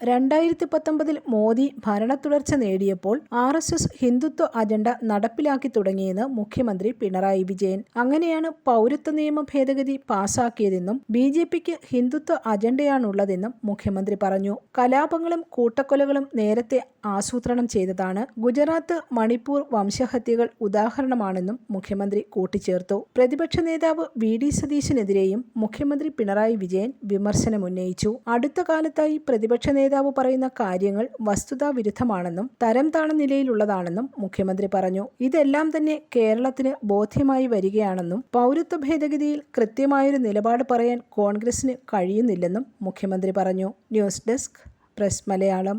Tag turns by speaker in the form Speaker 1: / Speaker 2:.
Speaker 1: രണ്ടായിരത്തി പത്തൊമ്പതിൽ മോദി ഭരണത്തുടർച്ച നേടിയപ്പോൾ R S S Hindutva agenda നടപ്പിലാക്കി തുടങ്ങിയെന്ന് മുഖ്യമന്ത്രി പിണറായി വിജയൻ. അങ്ങനെയാണ് പൗരത്വ നിയമ ഭേദഗതി പാസാക്കിയതെന്നും ബി ജെ പിക്ക് ഹിന്ദുത്വ അജണ്ടയാണുള്ളതെന്നും മുഖ്യമന്ത്രി പറഞ്ഞു. കലാപങ്ങളും കൂട്ടക്കൊലകളും നേരത്തെ ആസൂത്രണം ചെയ്തതാണ് ഗുജറാത്ത് മണിപ്പൂർ വംശഹത്യകൾ ഉദാഹരണമാണെന്നും മുഖ്യമന്ത്രി കൂട്ടിച്ചേർത്തു. പ്രതിപക്ഷ നേതാവ് വി ഡി സതീശനെതിരെയും മുഖ്യമന്ത്രി പിണറായി വിജയൻ വിമർശനമുന്നയിച്ചു. അടുത്ത കാലത്തായി പ്രതിപക്ഷ നേതാവ് പറയുന്ന കാര്യങ്ങൾ വസ്തുതാ വിരുദ്ധമാണെന്നും തരം താണ നിലയിലുള്ളതാണെന്നും മുഖ്യമന്ത്രി പറഞ്ഞു. ഇതെല്ലാം തന്നെ കേരളത്തിന് ബോധ്യമായി വരികയാണെന്നും പൗരത്വ ഭേദഗതിയിൽ കൃത്യമായൊരു നിലപാട് പറയാൻ കോൺഗ്രസിന് കഴിയുന്നില്ലെന്നും മുഖ്യമന്ത്രി പറഞ്ഞു. News desk press Malayalam.